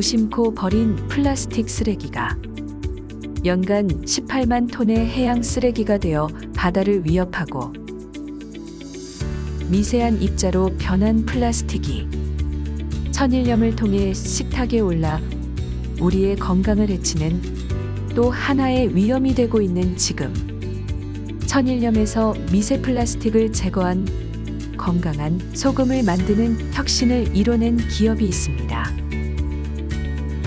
무심코 버린 플라스틱 쓰레기가 연간 18만 톤의 해양 쓰레기가 되어 바다를 위협하고 미세한 입자로 변한 플라스틱이 천일염을 통해 식탁에 올라 우리의 건강을 해치는 또 하나의 위험이 되고 있는 지금 천일염에서 미세 플라스틱을 제거한 건강한 소금을 만드는 혁신을 이뤄낸 기업이 있습니다.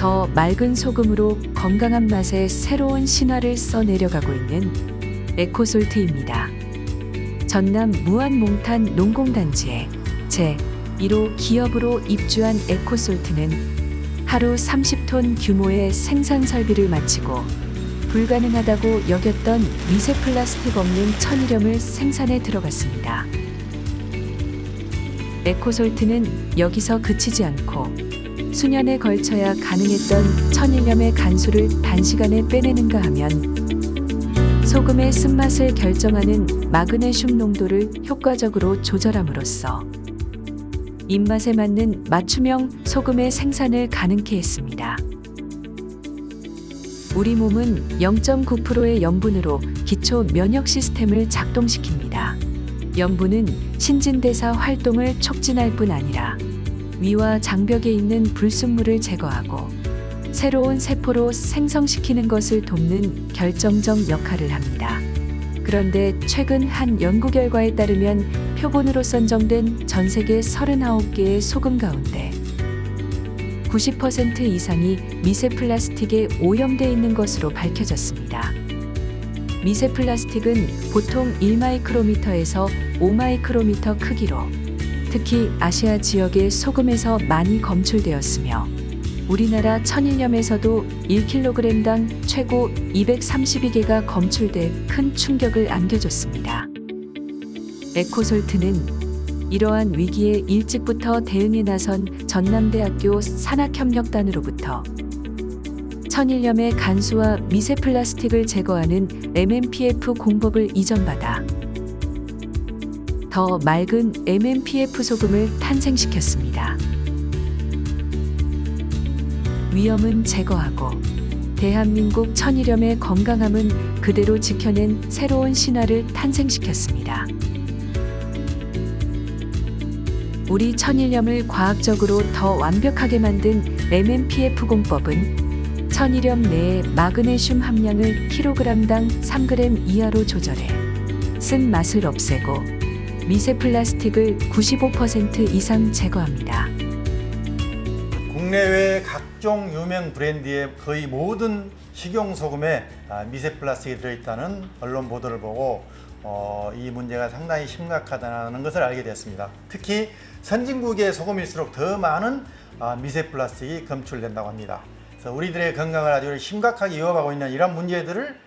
더 맑은 소금으로 건강한 맛의 새로운 신화를 써내려가고 있는 에코솔트입니다. 전남 무안 몽탄 농공단지에 제 1호 기업으로 입주한 에코솔트는 하루 30톤 규모의 생산 설비를 마치고 불가능하다고 여겼던 미세 플라스틱 없는 천일염을 생산에 들어갔습니다. 에코솔트는 여기서 그치지 않고 수년에 걸쳐야 가능했던 천일염의 간수를 단시간에 빼내는가 하면 소금의 쓴맛을 결정하는 마그네슘 농도를 효과적으로 조절함으로써 입맛에 맞는 맞춤형 소금의 생산을 가능케 했습니다. 우리 몸은 0.9%의 염분으로 기초 면역 시스템을 작동시킵니다. 염분은 신진대사 활동을 촉진할 뿐 아니라 위와 장벽에 있는 불순물을 제거하고 새로운 세포로 생성시키는 것을 돕는 결정적 역할을 합니다. 그런데 최근 한 연구 결과에 따르면 표본으로 선정된 전 세계 39개의 소금 가운데 90% 이상이 미세 플라스틱에 오염돼 있는 것으로 밝혀졌습니다. 미세 플라스틱은 보통 1마이크로미터에서 5마이크로미터 크기로 특히 아시아 지역의 소금에서 많이 검출되었으며 우리나라 천일염에서도 1kg당 최고 232개가 검출돼 큰 충격을 안겨줬습니다. 에코솔트는 이러한 위기에 일찍부터 대응에 나선 전남대학교 산학협력단으로부터 천일염의 간수와 미세 플라스틱을 제거하는 MMPF 공법을 이전받아 더 맑은 MMPF 소금을 탄생시켰습니다. 위험은 제거하고 대한민국 천일염의 건강함은 그대로 지켜낸 새로운 신화를 탄생시켰습니다. 우리 천일염을 과학적으로 더 완벽하게 만든 MMPF 공법은 천일염 내의 마그네슘 함량을 킬로그램당 3g 이하로 조절해 쓴 맛을 없애고 미세 플라스틱을 95% 이상 제거합니다. 국내외 각종 유명 브랜드의 거의 모든 식용 소금에 아, 미세 플라스틱이 들어있다는 언론 보도를 보고 어, 이 문제가 상당히 심각하다는 것을 알게 됐습니다. 특히 선진국의 소금일수록 더 많은 아, 미세 플라스틱이 검출된다고 합니다. 그래서 우리들의 건강을 아주 심각하게 위협하고 있는 이런 문제들을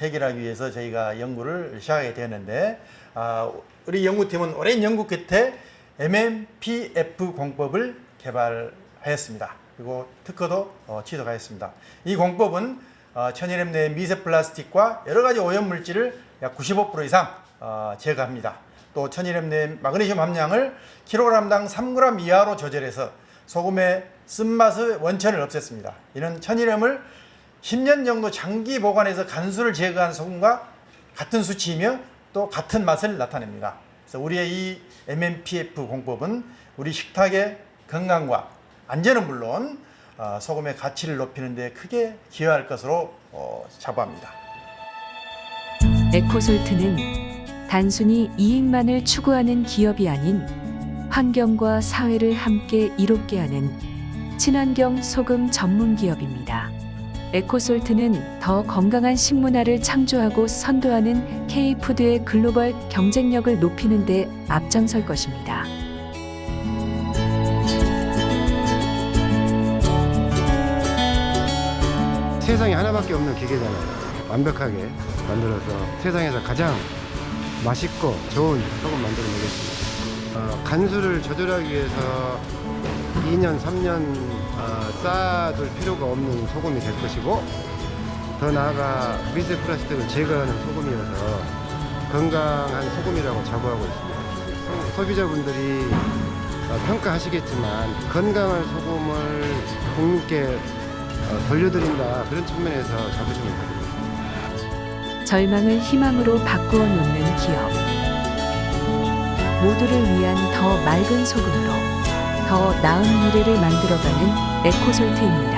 해결하기 위해서 저희가 연구를 시작하게 되었는데 아, 우리 연구팀은 오랜 연구 끝에 MMPF 공법을 개발하였습니다. 그리고 특허도 어, 취득하였습니다. 이 공법은 어, 천일염 내 미세 플라스틱과 여러 가지 오염 물질을 약 95% 이상 어, 제거합니다. 또 천일염 내 마그네슘 함량을 킬로그램당 3g 이하로 조절해서 소금의 쓴맛의 원천을 없앴습니다. 이는 천일염을 10년 정도 장기 보관해서 간수를 제거한 소금과 같은 수치이며 또 같은 맛을 나타냅니다. 그래서 우리의 이 MMPF 공법은 우리 식탁의 건강과 안전은 물론 어, 소금의 가치를 높이는 데 크게 기여할 것으로 어, 자부합니다. 에코솔트는 단순히 이익만을 추구하는 기업이 아닌 환경과 사회를 함께 이롭게 하는 친환경 소금 전문 기업입니다. 에코솔트는 더 건강한 식문화를 창조하고 선도하는 K푸드의 글로벌 경쟁력을 높이는 데 앞장설 것입니다. 세상에 하나밖에 없는 기계잖아요. 완벽하게 만들어서 세상에서 가장 맛있고 좋은 소금 만들어 내겠습니다. 어, 간수를 조절하기 위해서 2년, 3년 어, 쌓아둘 필요가 없는 소금이 될 것이고 더 나아가 미세 플라스틱을 제거하는 소금이어서 건강한 소금이라고 자부하고 있습니다. 소- 소비자분들이 어, 평가하시겠지만 건강한 소금을 국민께 어, 돌려드린다 그런 측면에서 자부심을 가집니다. 절망을 희망으로 바꾸어 놓는 기업. 모두를 위한 더 맑은 소금으로 더 나은 미래를 만들어가는 에코솔트입니다.